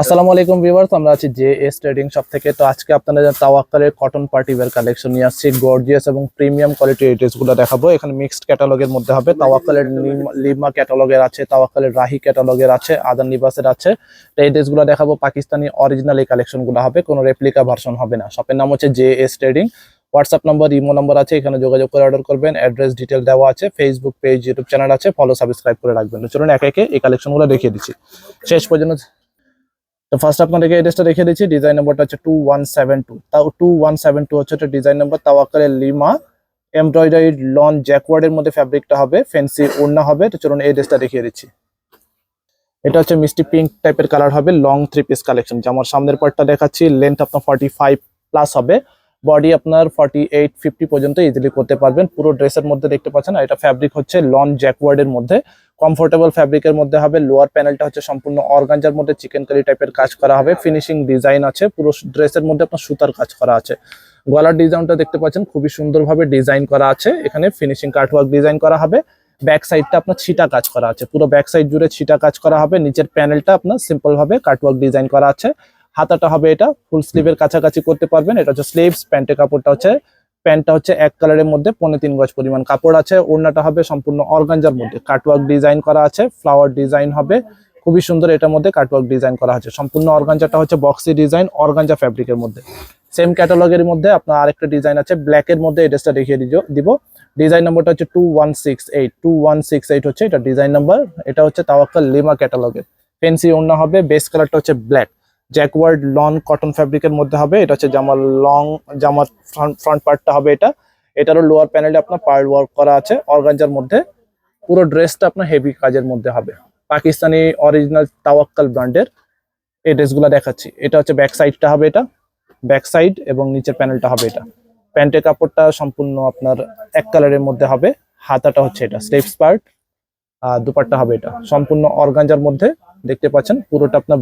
আসসালামু আলাইকুম ভিউয়ার্স, আমরা আছি জে এস ট্রেডিং শপ থেকে। তো আজকে আপনাদের তাওয়াক্কালের কটন পার্টি ওয়্যার কালেকশন নিয়ে আসছি। গর্জিয়াস এবং প্রিমিয়াম কোয়ালিটি এই ড্রেসগুলো দেখাবো। এখানে মিক্সড ক্যাটালগের মধ্যে হবে। তাওয়াক্কালের লিম- ক্যাটালগের আছে, তাওয়াক্কালের রাহি ক্যাটালগের আছে, আদান নিবাসের আছে। তো এই ড্রেসগুলো দেখাবো। পাকিস্তানি অরিজিনাল এই কালেকশনগুলো হবে। কোনো রেপ্লিকা ভার্সন হবে না। শপের নাম হচ্ছে J S trading. WhatsApp number imo number আছে। এখানে যোগাযোগ করে অর্ডার করবেন। অ্যাড্রেস ডিটেল দেওয়া আছে। ফেসবুক পেজ ইউটিউব চ্যানেল আছে। ফলো সাবস্ক্রাইব করে রাখবেন। চলুন একে একে এই কালেকশনগুলো দেখিয়ে দিচ্ছি। শেষ পর্যন্ত তো ফার্স্ট আপনাদেরকে অ্যাড্রেসটা রেখে দিচ্ছি ডিজাইন নাম্বারটা হচ্ছে টু ওয়ান সেভেন টু তাও টু ওয়ান সেভেন টু হচ্ছে একটা ডিজাইন নাম্বার তাও আকারে লিমা এমব্রয়ডারি লন জ্যাকওয়ার্ডের মধ্যে ফ্যাব্রিকটা হবে ফেন্সি ওড়না হবে, তো চলুন এই ড্রেসটা দেখিয়ে দিচ্ছি। এটা হচ্ছে মিষ্টি পিঙ্ক টাইপের কালার হবে লং থ্রি পিস কালেকশন আমার সামনের পার্টটা দেখাচ্ছি লেন্থ আপনার ফর্টি ফাইভ প্লাস হবে। বডি আপনার ফর্টি এইট ফিফটি পর্যন্ত ইজিলি করতে পারবেন। পুরো ড্রেসের মধ্যে দেখতে পাচ্ছেন এটা ফ্যাব্রিক হচ্ছে লন জ্যাকওয়ার্ডের মধ্যে। কমফোর্টেবল ফ্যাব্রিকের মধ্যে হবে লোয়ার প্যানেলটা হচ্ছে সম্পূর্ণ অর্গানজার মধ্যে চিকেন কারি টাইপের কাজ করা হবে। ফিনিশিং ডিজাইন আছে, পুরো ড্রেসের মধ্যে আপনার সুতার কাজ করা আছে। গলার ডিজাইনটা দেখতে পাচ্ছেন, খুবই সুন্দরভাবে ডিজাইন করা আছে। এখানে ফিনিশিং কাটওয়ার্ক ডিজাইন করা হবে। ব্যাক সাইডটা আপনার ছিটা কাজ করা আছে। পুরো ব্যাক সাইড জুড়ে ছিটা কাজ করা হবে। নিচের প্যানেলটা আপনার সিম্পল ভাবে কাটওয়ার্ক ডিজাইন করা আছে। হাতাটা হবে এটা ফুল স্লিভের কাছাকাছি করতে পারবেন। এটা হচ্ছে স্লিভস প্যান্টের কাপড়টা হচ্ছে, প্যান্টটা হচ্ছে এক কালারের মধ্যে পনেরো তিন গজ পরিমাণ কাপড় আছে। ওড়নাটা হবে সম্পূর্ণ অর্গানজার মধ্যে। কাটওয়ার্ক ডিজাইন করা আছে ফ্লাওয়ার ডিজাইন হবে। খুবই সুন্দর এটার মধ্যে কাটওয়ার্ক ডিজাইন করা আছে। সম্পূর্ণ অর্গানজাটা হচ্ছে বক্সি ডিজাইন অর্গানজা ফ্যাব্রিকের মধ্যে। সেম ক্যাটালগের মধ্যে আপনার আরেকটা ডিজাইন আছে ব্ল্যাকের মধ্যে এই ড্রেসটা দেখিয়ে দিব। ডিজাইন নাম্বারটা হচ্ছে two one six eight two one six eight হচ্ছে এটা ডিজাইন নাম্বার এটা হচ্ছে তাওয়াক্কাল লিমা ক্যাটালগের ফেন্সি ওড়না হবে বেস কালারটা হচ্ছে ব্ল্যাক জ্যাকওয়ার্ড লন কটন ফ্যাব্রিকের মধ্যে হবে। এটা হচ্ছে জামার লং, জামার ফ্রন্ট পার্টটা হবে এটা। এটারও লোয়ার প্যানেলে আপনার পার্ট ওয়ার্ক করা আছে অর্গানজার মধ্যে। পুরো ড্রেসটা আপনার হেভি কাজের মধ্যে হবে। পাকিস্তানি অরিজিনাল তাওয়াক্কাল ব্র্যান্ডের এই ড্রেসগুলো দেখাচ্ছি। এটা হচ্ছে ব্যাক সাইডটা হবে এটা। ব্যাক সাইড এবং নিচের প্যানেলটা হবে এটা। প্যান্টের কাপড়টা সম্পূর্ণ আপনার এক কালারের মধ্যে হবে। হাতাটা হচ্ছে এটা স্টেপস পার্ট আর দুপাট্টা হবে এটা। সম্পূর্ণ অর্গানজার মধ্যে। দেখতে পাচ্ছেন, পুরোটা আপনার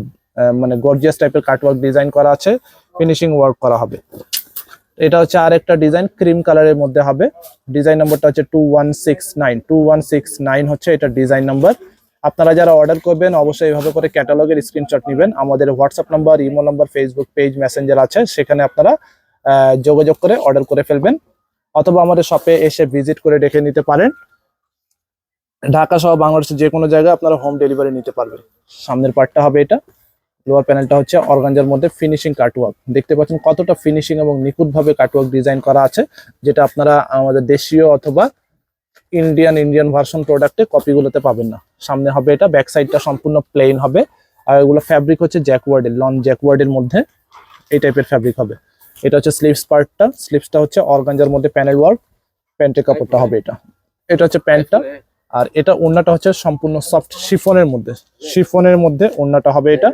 মানে গর্জিয়াস টাইপের কাটওয়ার্ক ডিজাইন করা আছে ফিনিশিং ওয়ার্ক করা হবে। এটা হচ্ছে আর একটা ডিজাইন ক্রিম কালারের মধ্যে হবে। ডিজাইন নাম্বারটা হচ্ছে two one six nine two one six nine হচ্ছে এটা ডিজাইন নাম্বার আপনারা যারা অর্ডার করবেন, অবশ্যই এইভাবে করে ক্যাটালগের স্ক্রিনশট নেবেন। আমাদের WhatsApp number imo number Facebook page messenger আছে, সেখানে আপনারা যোগাযোগ করে অর্ডার করে ফেলবেন। অথবা আমাদের শপে এসে ভিজিট করে দেখে নিতে পারেন। ঢাকা সহ বাংলাদেশের যে কোনো জায়গায় আপনারা হোম ডেলিভারি নিতে পারবেন। সামনের পার্টটা হবে এটা। লোয়ার প্যানেলটা হচ্ছে অর্গানজার মধ্যে ফিনিশিং কাটওয়ার্ক দেখতে পাচ্ছেন কতটা ফিনিশিং এবং নিখুঁতভাবে কাটওয়ার্ক ডিজাইন করা আছে, যেটা আপনারা আমাদের দেশীয় অথবা ইন্ডিয়ান ইন্ডিয়ান ভার্সন প্রোডাক্টে কপিগুলোতে পাবেন না। সামনে হবে এটা ব্যাক সাইডটা সম্পূর্ণ প্লেন হবে। আর এগুলো ফ্যাব্রিক হচ্ছে জ্যাকওয়ার্ডের লন জ্যাকওয়ার্ডের মধ্যে এই টাইপের ফ্যাব্রিক হবে। এটা হচ্ছে স্লিভস পার্টটা স্লিভসটা হচ্ছে অর্গানজার মধ্যে প্যানেল ওয়ার্ক প্যান্টের কাপড়টা হবে এটা। এটা হচ্ছে প্যান্টটা আর এটা ওড়নাটা হচ্ছে সম্পূর্ণ সফট শিফনের মধ্যে। শিফনের মধ্যে ওড়নাটা হবে এটা।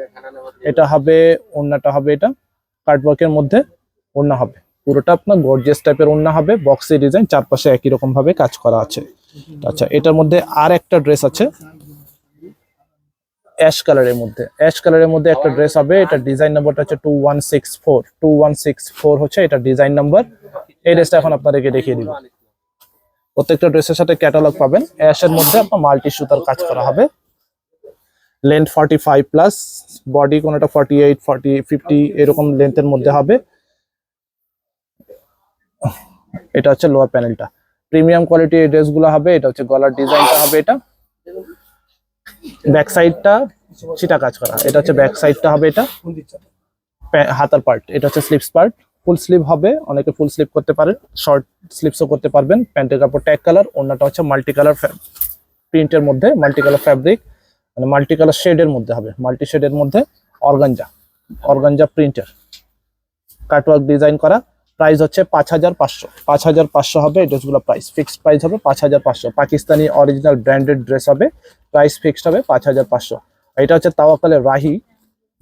এটা হবে, ওড়নাটা হবে এটা। কার্ডওয়ার্কের মধ্যে ওড়না হবে। পুরোটা আপনার গর্জিয়াস টাইপের ওড়না হবে। বক্সি ডিজাইন চারপাশে একই রকম ভাবে কাজ করা আছে। আচ্ছা এটার মধ্যে আর একটা ড্রেস আছে। অ্যাশ কালারের মধ্যে। অ্যাশ কালারের মধ্যে একটা ড্রেস হবে। এটা ডিজাইন নাম্বারটা হচ্ছে two one six four two one six four হচ্ছে এটা ডিজাইন নাম্বার এই ড্রেসটা এখন আপনাদেরকে দেখিয়ে দিব। প্রত্যেকটা ড্রেসের সাথে ক্যাটালগ পাবেন। অ্যাশের মধ্যে আপনার মাল্টি সুতার কাজ করা হবে। Length forty five plus body কোনোটা ফর্টি এইট ফর্টি ফিফটি এরকম লেন্থের মধ্যে হবে। এটা হচ্ছে লোয়ার প্যানেলটা প্রিমিয়াম কোয়ালিটি এই ড্রেসগুলো হবে, এটা হচ্ছে গলার ডিজাইনটা হবে এটা। ব্যাক সাইডটা ছিটা কাজ করা। এটা হচ্ছে ব্যাক সাইডটা হবে এটা। হাতার পার্ট এটা হচ্ছে স্লিপস পার্ট ফুল স্লিভ হবে, অনেকে ফুল স্লিভ করতে পারেন, শর্ট স্লিভসও করতে পারবেন, প্যান্টের কাপড় এক কালার অন্যটা হচ্ছে মাল্টি কালার প্রিন্টের মধ্যে মাল্টি কালার ফ্যাব্রিক মানে মাল্টি কালার শেডের মধ্যে হবে মাল্টি শেডের মধ্যে organza organza printer cutwork design করা প্রাইস হচ্ছে পাঁচ হাজার পাঁচশো, পাঁচ হাজার পাঁচশো হবে, এই ড্রেসগুলো প্রাইস ফিক্সড প্রাইস হবে পাঁচ হাজার পাঁচশো, পাকিস্তানি অরিজিনাল ব্র্যান্ডেড ড্রেস হবে প্রাইস ফিক্সড হবে পাঁচ হাজার পাঁচশো, এটা হচ্ছে তাওয়াকালের রাহি,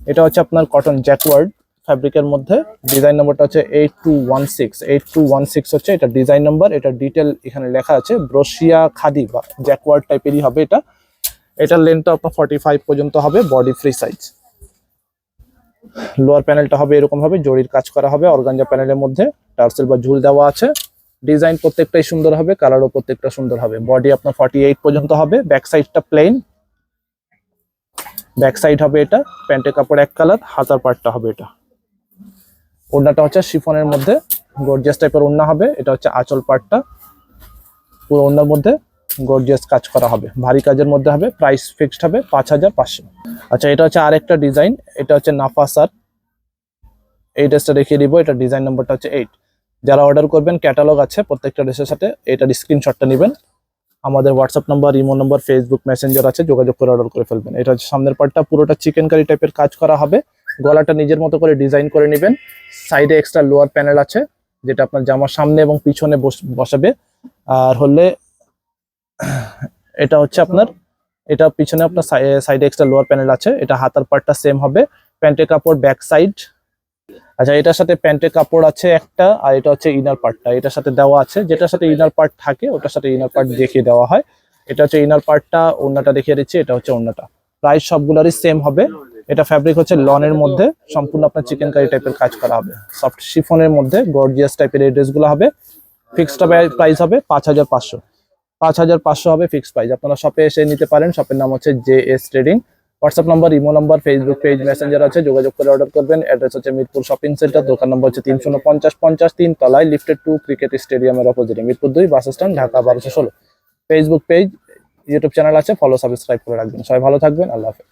এটা হচ্ছে আপনার কটন জ্যাকওয়ার্ড ফ্যাব্রিকের মধ্যে। ডিজাইন নাম্বারটা হচ্ছে eight two one six eight two one six হচ্ছে এটা ডিজাইন নাম্বার, এটা ডিটেল এখানে লেখা আছে, ব্রোশিয়া খাদি বা জ্যাকওয়ার্ড টাইপেরই হবে এটা। এটার লেন্থটা আপনার ফর্টি ফাইভ পর্যন্ত হবে বডি ফ্রি সাইজ লোয়ার প্যানেলটা হবে এরকম ভাবে, জরির কাজ করা হবে অর্গানজা প্যানেলের মধ্যে। টার্সেল বা ঝুল দেওয়া আছে। ডিজাইন প্রত্যেকটাই সুন্দর হবে, কালারও প্রত্যেকটা সুন্দর হবে। বডি আপনার ফর্টি এইট পর্যন্ত হবে ব্যাক সাইডটা প্লেন ব্যাক সাইড হবে এটা, প্যান্টের কাপড় এক কালার হাতার পার্টটা হবে এটা। ওড়নাটা হচ্ছে শিফনের মধ্যে গর্জিয়াস টাইপের ওড়না হবে, এটা হচ্ছে আঁচল পার্টটা পুরো ওড়নার মধ্যে গর্জিয়াস কাজ করা হবে, ভারী কাজের মধ্যে হবে প্রাইস ফিক্সড হবে পাঁচ হাজার পাঁচশো। আচ্ছা এটা হচ্ছে আরেকটা ডিজাইন এটা হচ্ছে নাফা সার এই ড্রেসটা দেখিয়ে দিব, এটা ডিজাইন নাম্বারটা হচ্ছে এইট যারা অর্ডার করবেন ক্যাটালগ আছে প্রত্যেকটা ড্রেসের সাথে, এটার স্ক্রিনশটটা নেবেন। আমাদের WhatsApp number imo number Facebook messenger আছে, যোগাযোগ করে অর্ডার করে ফেলবেন। এটা হচ্ছে সামনের পার্টটা পুরোটা চিকেন কারি টাইপের কাজ করা হবে। গলাটা নিজের মতো করে ডিজাইন করে নেবেন। সাইডে এক্সট্রা লোয়ার প্যানেল আছে, যেটা আপনার জামার সামনে এবং পিছনে বস- বসাবে। আর হলে এটা হচ্ছে আপনার, এটা পিছনে আপনার সাইডে এক্সট্রা লোয়ার প্যানেল আছে। এটা হাতার পার্টটা সেম হবে। প্যান্টের কাপড় ব্যাক সাইড আচ্ছা এটার সাথে প্যান্টের কাপড় আছে একটা, আর এটা হচ্ছে ইনার পার্টটা এটার সাথে দেওয়া আছে। যেটার সাথে ইনার পার্ট থাকে, ওটার সাথে ইনার পার্ট দেখিয়ে দেওয়া হয়। এটা হচ্ছে ইনার পার্টটা ওড়নাটা দেখিয়ে দিচ্ছি, এটা হচ্ছে ওড়নাটা। প্রাইস সবগুলোরই সেম হবে। এটা ফ্যাব্রিক হচ্ছে লনের মধ্যে, সম্পূর্ণ আপনার চিকেন কারি টাইপের কাজ করা হবে। সফট শিফনের মধ্যে গর্জিয়াস টাইপের এই ড্রেসগুলো হবে। ফিক্সড প্রাইস হবে পাঁচ হাজার পাঁচশো। পাঁচ হাজার পাঁচশো হবে ফিক্সড প্রাইস আপনারা শপে এসে নিতে পারেন। শপের নাম হচ্ছে J S trading WhatsApp number imo number Facebook page messenger আছে। যোগাযোগ করে অর্ডার করবেন। অ্যাড্রেস হচ্ছে মিরপুর শপিং সেন্টার দোকান নম্বর হচ্ছে তিনশো পঞ্চাশ পঞ্চাশ তিন তলায় লিফটেড টু ক্রিকেট স্টেডিয়ামের অপোজিটে মিরপুর দুই বাস স্ট্যান্ড ঢাকা বারোশো ষোলো। ফেসবুক পেজ ইউটিউব চ্যানেল আছে। ফলো সাবস্ক্রাইব করে রাখবেন। সবাই ভালো থাকবেন। আল্লাহ হাফেজ।